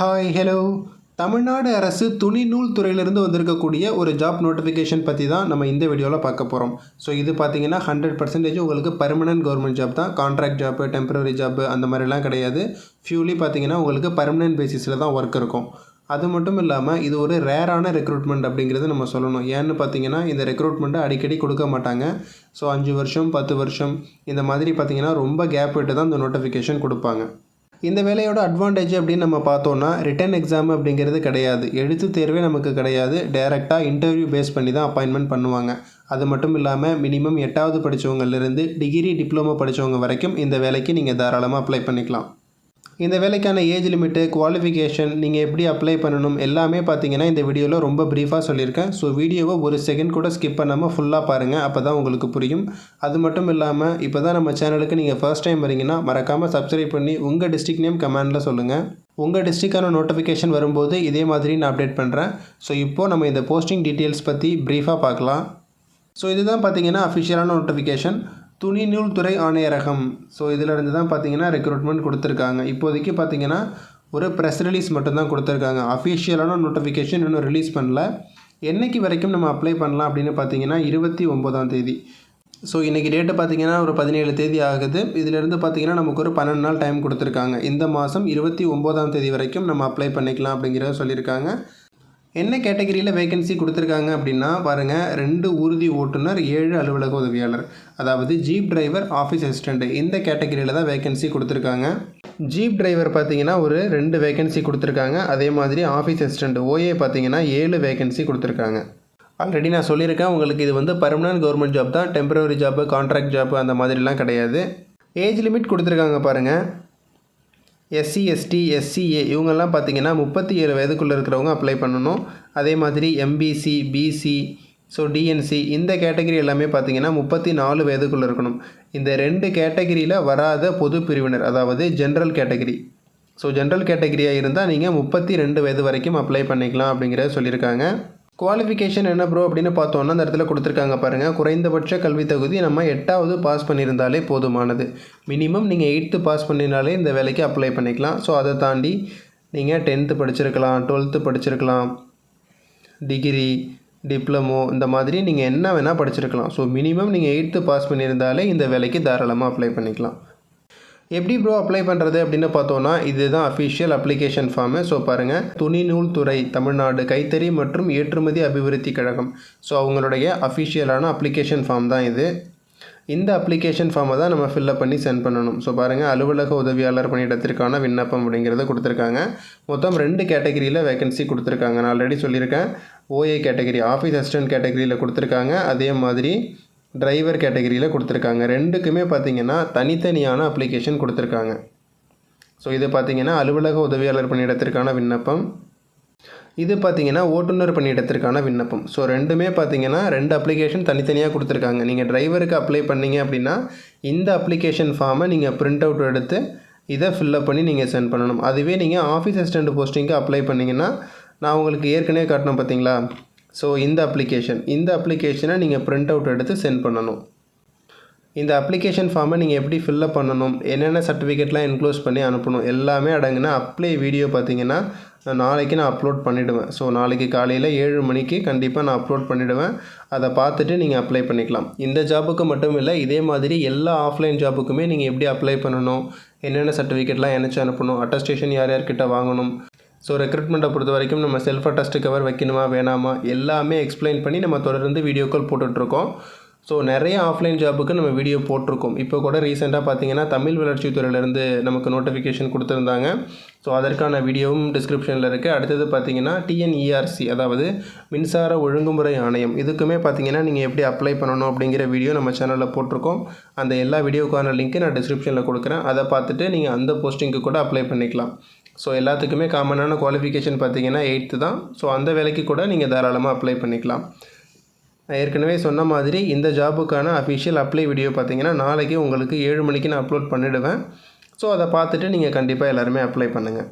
Hi hello Tamil Nadu அரசு துணி நூல் துறையிலிருந்து வந்திருக்கக்கூடிய ஒரு ஜாப் நோட்டிஃபிகேஷன் பற்றி தான் நம்ம இந்த வீடியோவில் பார்க்க போகிறோம் ஸோ இது பார்த்தீங்கன்னா ஹண்ட்ரட் பர்சன்டேஜ் உங்களுக்கு பர்மனன்ட் கவர்மெண்ட் ஜாப் தான். கான்ட்ராக்ட் ஜாப்பு டெம்பரரி ஜாப்பு அந்த மாதிரிலாம் கிடையாது. ஃபியூலி பார்த்தீங்கன்னா உங்களுக்கு பர்மனன்ட் பேசிஸில் தான் ஒர்க் இருக்கும். அது மட்டும் இல்லாமல் இது ஒரு ரேரான ரெக்ரூட்மெண்ட் அப்படிங்கிறது நம்ம சொல்லணும். ஏன்னு பார்த்தீங்கன்னா இந்த ரெக்ரூட்மெண்ட்டை அடிக்கடி கொடுக்க மாட்டாங்க. ஸோ அஞ்சு வருஷம் பத்து வருஷம் இந்த மாதிரி பார்த்தீங்கன்னா ரொம்ப கேப் விட்டு தான் இந்த நோட்டிஃபிகேஷன் கொடுப்பாங்க. இந்த வேலையோட அட்வான்டேஜ் அப்படின்னு நம்ம பார்த்தோன்னா ரிட்டன் எக்ஸாம் அப்படிங்கிறது கிடையாது. எழுத்து தேர்வே நமக்கு கிடையாது. டைரெக்டாக இன்டர்வியூ பேஸ் பண்ணி தான் அப்பாயின்மெண்ட் பண்ணுவாங்க. அது மட்டும் இல்லாமல் மினிமம் எட்டாவது படித்தவங்கலேருந்து டிகிரி டிப்ளமோ படித்தவங்க வரைக்கும் இந்த வேலைக்கு நீங்கள் தாராளமாக அப்ளை பண்ணிக்கலாம். இந்த வேலைக்கான ஏஜ் லிமிட்டு குவாலிஃபிகேஷன் நீங்கள் எப்படி அப்ளை பண்ணணும் எல்லாமே பார்த்தீங்கன்னா இந்த வீடியோவில் ரொம்ப ப்ரீஃபாக சொல்லியிருக்கேன். ஸோ வீடியோவை ஒரு செகண்ட் கூட ஸ்கிப் பண்ணாமல் ஃபுல்லாக பாருங்கள் அப்போ தான் உங்களுக்கு புரியும். அது மட்டும் இல்லாமல் இப்போ தான் நம்ம சேனலுக்கு நீங்கள் ஃபர்ஸ்ட் டைம் வரீங்கன்னா மறக்காமல் சப்ஸ்கிரைப் பண்ணி உங்கள் டிஸ்ட்ரிக் நேம் கமெண்டில் சொல்லுங்கள் உங்கள் டிஸ்ட்ரிக்டான நோட்டிஃபிகேஷன் வரும்போது இதே மாதிரி நான் அப்டேட் பண்ணுறேன் ஸோ இப்போது நம்ம இந்த போஸ்டிங் டீட்டெயில்ஸ் பற்றி ப்ரீஃபாக பார்க்கலாம். ஸோ இதுதான் பார்த்தீங்கன்னா அஃபிஷியலான நோட்டிஃபிகேஷன் துணி நூல்துறை ஆணையரகம். ஸோ இதிலிருந்து தான் பார்த்தீங்கன்னா ரெக்ரூட்மெண்ட் கொடுத்துருக்காங்க. இப்போதைக்கு பார்த்தீங்கன்னா ஒரு ப்ரெஸ் ரிலீஸ் மட்டும்தான் கொடுத்துருக்காங்க. அஃபிஷியலான நோட்டிஃபிகேஷன் இன்னும் ரிலீஸ் பண்ணல. என்னைக்கு வரைக்கும் நம்ம அப்ளை பண்ணலாம் அப்படின்னு பார்த்தீங்கன்னா இருபத்தி ஒம்போதாம் தேதி. ஸோ இன்றைக்கி டேட்டு பார்த்தீங்கன்னா ஒரு பதினேழு தேதி ஆகுது. இதிலிருந்து பார்த்தீங்கன்னா நமக்கு ஒரு பன்னெண்டு நாள் டைம் கொடுத்துருக்காங்க. இந்த மாதம் இருபத்தி ஒம்போதாம் தேதி வரைக்கும் நம்ம அப்ளை பண்ணிக்கலாம் அப்படிங்கிறத சொல்லியிருக்காங்க. என்ன கேட்டகரியில் வேகன்சி கொடுத்துருக்காங்க அப்படின்னா பாருங்கள் ரெண்டு ஊர்தி ஓட்டுநர் ஏழு அலுவலக உதவியாளர். அதாவது ஜீப் டிரைவர் ஆஃபீஸ் அசிஸ்டண்ட் இந்த கேட்டகரியில் தான் வேகன்சி கொடுத்துருக்காங்க. ஜீப் டிரைவர் பார்த்தீங்கன்னா ஒரு ரெண்டு வேகன்சி கொடுத்துருக்காங்க. அதே மாதிரி ஆஃபீஸ் அசிஸ்டண்ட் ஓஏ பார்த்தீங்கன்னா ஏழு வேகன்சி கொடுத்துருக்காங்க. ஆல்ரெடி நான் சொல்லியிருக்கேன் உங்களுக்கு இது வந்து பர்மனன்ட் கவர்மெண்ட் ஜாப் தான். டெம்பரவரி ஜாப்பு கான்ட்ராக்ட் ஜாப்பு அந்த மாதிரிலாம் கிடையாது. ஏஜ் லிமிட் கொடுத்துருக்காங்க பாருங்கள் எஸ்சி எஸ்டி எஸ்சிஏ இவங்கெல்லாம் பார்த்தீங்கன்னா முப்பத்தி ஏழு வயதுக்குள்ளே இருக்கிறவங்க அப்ளை பண்ணணும். அதே மாதிரி எம்பிசி பிசி ஸோ டிஎன்சி இந்த கேட்டகரி எல்லாமே பார்த்தீங்கன்னா முப்பத்தி நாலு வயதுக்குள்ளே இருக்கணும். இந்த ரெண்டு கேட்டகிரியில் வராத பொது பிரிவினர் அதாவது ஜென்ரல் கேட்டகிரி ஸோ ஜென்ரல் கேட்டகிரியாக இருந்தால் நீங்கள் முப்பத்தி ரெண்டு வயது வரைக்கும் அப்ளை பண்ணிக்கலாம் அப்படிங்கிறத சொல்லியிருக்காங்க. குவாலிஃபிகேஷன் என்ன ப்ரோ அப்படின்னு பார்த்தோன்னா அந்த இடத்துல கொடுத்துருக்காங்க பாருங்கள் குறைந்தபட்ச கல்வி தகுதி நம்ம எட்டாவது பாஸ் பண்ணியிருந்தாலே போதுமானது. மினிமம் நீங்கள் எயித்து பாஸ் பண்ணினாலே இந்த வேலைக்கு அப்ளை பண்ணிக்கலாம். ஸோ அதை தாண்டி நீங்கள் டென்த்து படிச்சிருக்கலாம் டுவெல்த்து படிச்சிருக்கலாம் டிகிரி டிப்ளமோ இந்த மாதிரி நீங்கள் என்ன வேணால் படிச்சிருக்கலாம். ஸோ மினிமம் நீங்கள் எயித்து பாஸ் பண்ணியிருந்தாலே இந்த வேலைக்கு தாராளமாக அப்ளை பண்ணிக்கலாம். எப்படி ப்ரோ அப்ளை பண்ணுறது அப்படின்னு பார்த்தோன்னா இதுதான் அஃபிஷியல் அப்ளிகேஷன் ஃபார்மு ஸோ பாருங்கள் துணிநூல் துறை தமிழ்நாடு கைத்தறி மற்றும் ஏற்றுமதி அபிவிருத்தி கழகம். ஸோ அவங்களுடைய அஃபிஷியலான அப்ளிகேஷன் ஃபார்ம் தான் இது. இந்த அப்ளிகேஷன் ஃபார்மை தான் நம்ம ஃபில்லப் பண்ணி சென்ட் பண்ணணும். ஸோ பாருங்கள் அலுவலக உதவியாளர் பணியிடத்திற்கான விண்ணப்பம் அப்படிங்கிறத கொடுத்துருக்காங்க. மொத்தம் ரெண்டு கேட்டகரியில் வேகன்சி கொடுத்துருக்காங்க. நான் ஆல்ரெடி சொல்லியிருக்கேன். ஓஏ கேட்டகரி ஆஃபீஸ் அசிஸ்டன்ட் கேட்டகரியில் கொடுத்துருக்காங்க. அதே மாதிரி டிரைவர் கேட்டகரியில் கொடுத்துருக்காங்க. ரெண்டுக்குமே பார்த்தீங்கன்னா தனித்தனியான அப்ளிகேஷன் கொடுத்துருக்காங்க. ஸோ இது பார்த்திங்கன்னா அலுவலக உதவியாளர் பணியிடத்திற்கான விண்ணப்பம். இது பார்த்தீங்கன்னா ஓட்டுநர் பணியிடத்திற்கான விண்ணப்பம். ஸோ ரெண்டுமே பார்த்தீங்கன்னா ரெண்டு அப்ளிகேஷன் தனித்தனியாக கொடுத்துருக்காங்க. நீங்கள் டிரைவருக்கு அப்ளை பண்ணீங்க அப்படின்னா இந்த அப்ளிகேஷன் ஃபார்மை நீங்கள் பிரிண்ட் அவுட் எடுத்து இதை ஃபில்லப் பண்ணி நீங்கள் சென்ட் பண்ணணும். அதுவே நீங்கள் ஆஃபீஸ் அசிஸ்டண்ட் போஸ்டிங்க்கு அப்ளை பண்ணிங்கன்னா நான் உங்களுக்கு ஏற்கனவே காட்டினேன் பார்த்தீங்களா ஸோ இந்த அப்ளிகேஷன் இந்த அப்ளிகேஷனை நீங்கள் பிரிண்ட் அவுட் எடுத்து சென்ட் பண்ணணும். இந்த அப்ளிகேஷன் ஃபார்மை நீங்கள் எப்படி ஃபில்லப் பண்ணணும் என்னென்ன சர்டிஃபிகேட்லாம் இன்க்ளூஸ் பண்ணி அனுப்பணும் எல்லாமே அடங்குன அப்ளை வீடியோ பார்த்தீங்கன்னா நான் நாளைக்கு நான் அப்லோட் பண்ணிவிடுவேன் ஸோ நாளைக்கு காலையில் ஏழு மணிக்கு கண்டிப்பாக நான் அப்லோட் பண்ணிவிடுவேன் அதை பார்த்துட்டு நீங்கள் அப்ளை பண்ணிக்கலாம். இந்த ஜாபுக்கு மட்டும் இல்லை இதே மாதிரி எல்லா ஆஃப்லைன் ஜாபுக்குமே நீங்கள் எப்படி அப்ளை பண்ணணும் என்னென்ன சர்டிஃபிகேட்லாம் இணைச்சி அனுப்பணும் அட்டஸ்டேஷன் யார் யார்கிட்ட வாங்கணும் ஸோ ரெக்ரூட்மெண்ட்டை பொறுத்த வரைக்கும் நம்ம செல்ஃப் அட்டஸ்ட் கவர் வைக்கணுமா வேணாமா? எல்லாமே எக்ஸ்பிளைன் பண்ணி நம்ம தொடர்ந்து வீடியோ கால் போட்டுட்ருக்கோம். ஸோ நிறைய ஆஃப்லைன் ஜாபுக்கு நம்ம வீடியோ போட்டிருக்கோம். இப்போ கூட ரீசெண்டாக பார்த்தீங்கன்னா தமிழ் வளர்ச்சித்துறையிலேருந்து நமக்கு நோட்டிஃபிகேஷன் கொடுத்துருந்தாங்க. ஸோ அதற்கான வீடியோவும் டிஸ்கிரிப்ஷனில் இருக்குது அடுத்தது பார்த்தீங்கன்னா டிஎன்இஆர்சி அதாவது மின்சார ஒழுங்குமுறை ஆணையம். இதுக்குமே பார்த்தீங்கன்னா நீங்கள் எப்படி அப்ளை பண்ணணும் அப்படிங்கிற வீடியோ நம்ம சேனலில் போட்டிருக்கோம். அந்த எல்லா வீடியோக்கான லிங்க்கு நான் டிஸ்கிரிப்ஷனில் கொடுக்குறேன். அதை பார்த்துட்டு நீங்கள் அந்த போஸ்டிங்க்கு கூட அப்ளை பண்ணிக்கலாம். ஸோ எல்லாத்துக்குமே காமனான குவாலிஃபிகேஷன் பார்த்தீங்கன்னா எயித்து தான். ஸோ அந்த வேலைக்கு கூட நீங்கள் தாராளமாக அப்ளை பண்ணிக்கலாம். நான் ஏற்கனவே சொன்ன மாதிரி இந்த ஜாபுக்கான அஃபிஷியல் அப்ளை வீடியோ பார்த்தீங்கன்னா நாளைக்கு உங்களுக்கு ஏழு மணிக்கு நான் அப்லோட் பண்ணிவிடுவேன் ஸோ அதை பார்த்துட்டு நீங்கள் கண்டிப்பாக எல்லாருமே அப்ளை பண்ணுங்கள்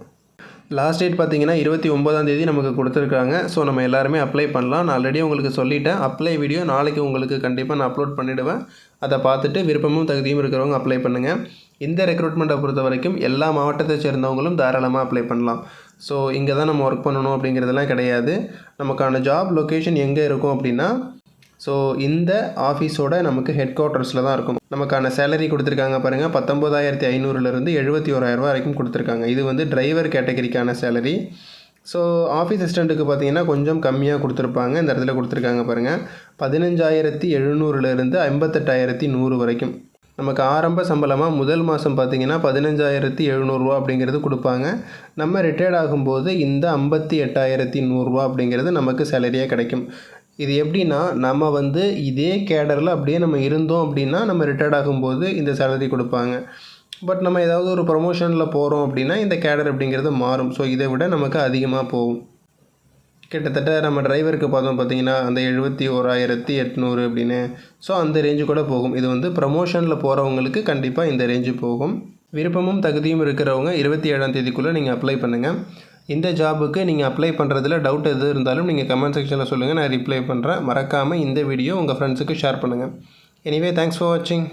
லாஸ்ட் டேட் பார்த்தீங்கன்னா இருபத்தி ஒம்போதாம் தேதி நமக்கு கொடுத்துருக்காங்க. ஸோ நம்ம எல்லாருமே அப்ளை பண்ணலாம். நான் ஆல்ரெடி உங்களுக்கு சொல்லிட்டேன். அப்ளை வீடியோ நாளைக்கு உங்களுக்கு கண்டிப்பாக நான் அப்லோட் பண்ணிவிடுவேன் அதை பார்த்துட்டு விருப்பமும் தகுதியும் இருக்கிறவங்க அப்ளை பண்ணுங்கள் இந்த ரெக்ரூட்மெண்ட்டை பொறுத்த வரைக்கும் எல்லா மாவட்டத்தை சேர்ந்தவங்களும் தாராளமாக அப்ளை பண்ணலாம். ஸோ இங்கே தான் நம்ம ஒர்க் பண்ணணும் அப்படிங்கிறதெல்லாம் கிடையாது. நமக்கான ஜாப் லொக்கேஷன் எங்கே இருக்கும் அப்படின்னா ஸோ இந்த ஆஃபீஸோட நமக்கு ஹெட் குவார்ட்டர்ஸில் தான் இருக்கும். நமக்கான சேலரி கொடுத்துருக்காங்க பாருங்கள் பத்தொம்போதாயிரத்தி ஐநூறுலேருந்து எழுபத்தி ஓராயிரரூபா வரைக்கும் கொடுத்துருக்காங்க. இது வந்து டிரைவர் கேட்டகரிக்கான சேலரி ஸோ ஆஃபீஸ் அசிஸ்டண்ட்டுக்கு பார்த்தீங்கன்னா கொஞ்சம் கம்மியாக கொடுத்துருப்பாங்க. இந்த இடத்துல கொடுத்துருக்காங்க பாருங்கள் பதினஞ்சாயிரத்தி எழுநூறுலேருந்து ஐம்பத்தெட்டாயிரத்தி நூறு வரைக்கும். நமக்கு ஆரம்ப சம்பளமாக முதல் மாதம் பார்த்தீங்கன்னா பதினஞ்சாயிரத்தி எழுநூறுவா அப்படிங்கிறது கொடுப்பாங்க. நம்ம ரிட்டையர்ட் ஆகும்போது இந்த ஐம்பத்தி எட்டாயிரத்தி நூறுரூவா அப்படிங்கிறது நமக்கு சேலரியாக கிடைக்கும். இது எப்படின்னா நம்ம வந்து இதே கேடரில் அப்படியே நம்ம இருந்தோம் அப்படின்னா நம்ம ரிட்டையர்ட் ஆகும்போது இந்த சேலரி கொடுப்பாங்க. பட் நம்ம ஏதாவது ஒரு ப்ரொமோஷனில் போகிறோம் அப்படின்னா இந்த கேடர் அப்படிங்கிறது மாறும். ஸோ இதை விட நமக்கு அதிகமாக போகும். கிட்டத்தட்ட நம்ம டிரைவருக்கு பார்த்தோம் பார்த்தீங்கன்னா அந்த எழுபத்தி ஓராயிரத்தி எட்நூறு அப்படின்னு. ஸோ அந்த ரேஞ்சு கூட போகும். இது வந்து ப்ரமோஷனில் போகிறவங்களுக்கு கண்டிப்பாக இந்த ரேஞ்சு போகும். விருப்பமும் தகுதியும் இருக்கிறவங்க இருபத்தி ஏழாம் தேதிக்குள்ளே நீங்கள் அப்ளை பண்ணுங்கள் இந்த ஜாபுக்கு நீங்கள் அப்ளை பண்ணுறதுல டவுட் எது இருந்தாலும் நீங்கள் கமெண்ட் செக்ஷனில் சொல்லுங்கள் நான் ரிப்ளை பண்ணுறேன் மறக்காமல் இந்த வீடியோ உங்கள் ஃப்ரெண்ட்ஸுக்கு ஷேர் பண்ணுங்கள் எனிவே தேங்க்ஸ் ஃபார் வாட்சிங்